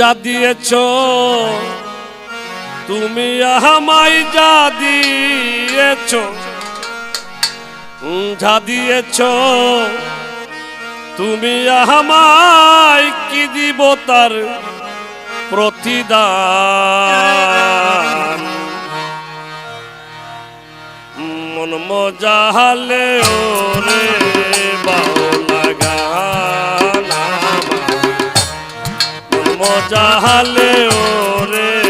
যা দিয়েছ, তুমি আমায় যা দিয়েছ যা দিয়েছ, তুমি আমায় কি দিব তার প্রতিদান? মন মজালে ও রে বাউলা গান। মজা হালে ওরে।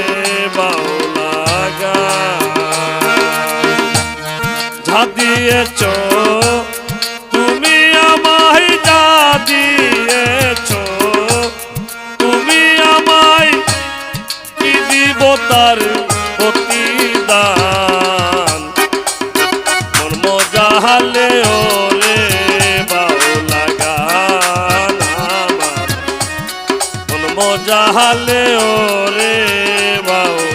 মজা হালে ও রে বাউ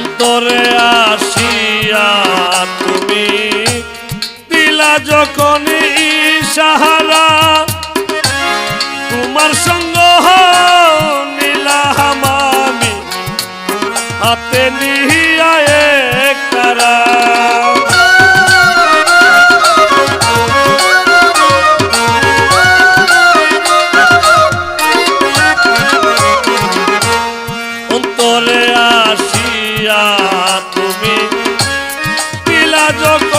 অন্তরে আসিয়া তুমি দিলা যখন সাহারা তোমার সঙ্গ নিলাম আমি হাতে নিহিয়া এক দিয়া তুমি পিলা যোগ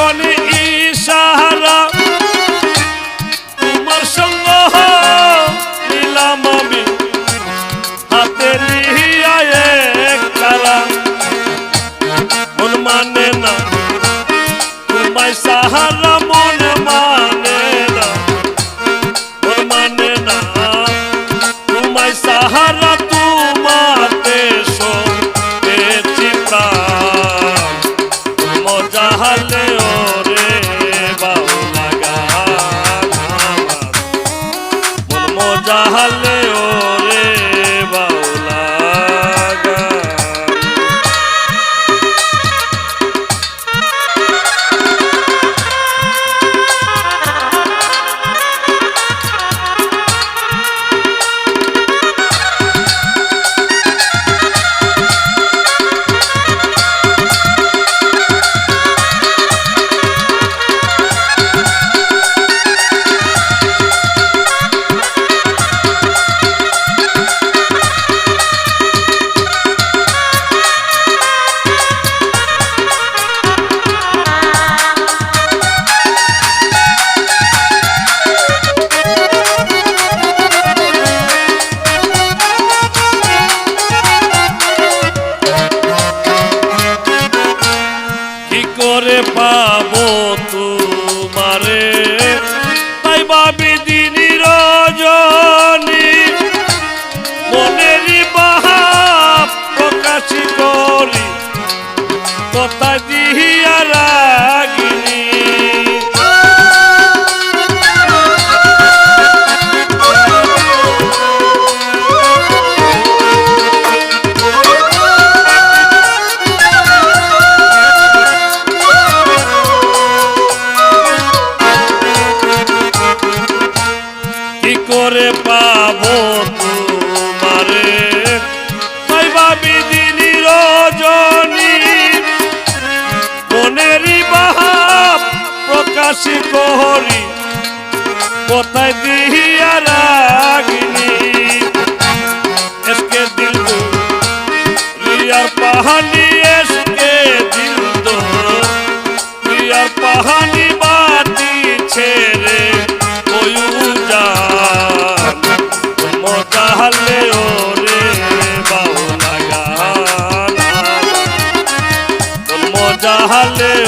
ভালে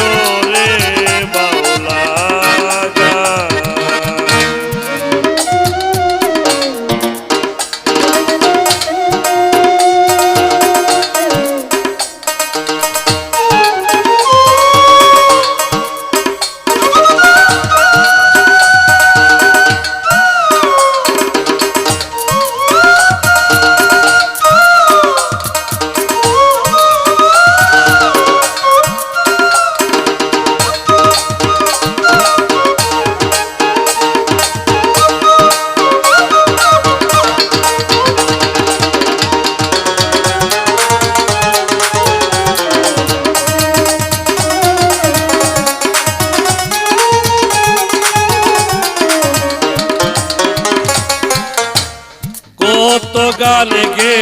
গানে গে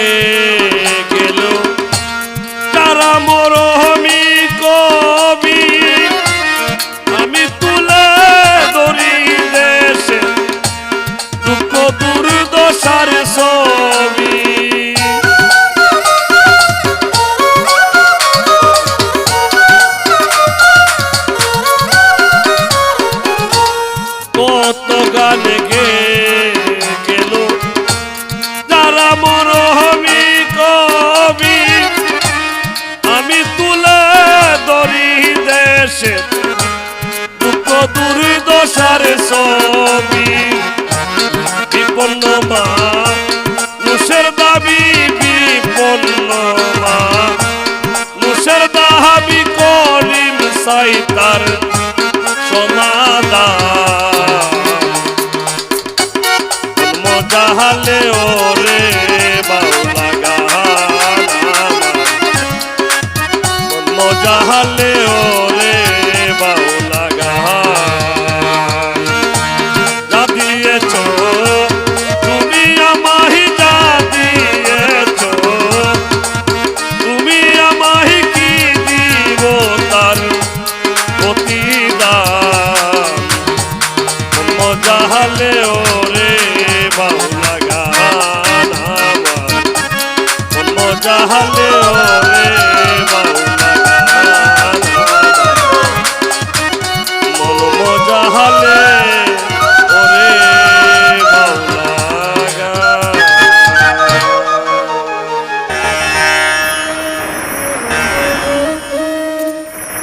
গেল। তারা মরহমি কবি, আমি তুলে ধরি দেশে দুঃখ দুর্দশার ছবি। কত গানে দুর্দশার ছবি বিপন্ন মা মুসের দাবি বিপন্ন মা মুসের দাবি করিম সাইতার সমাধান মজাহালে ওরে বাউলা গান আমার। মজাহালে ওরে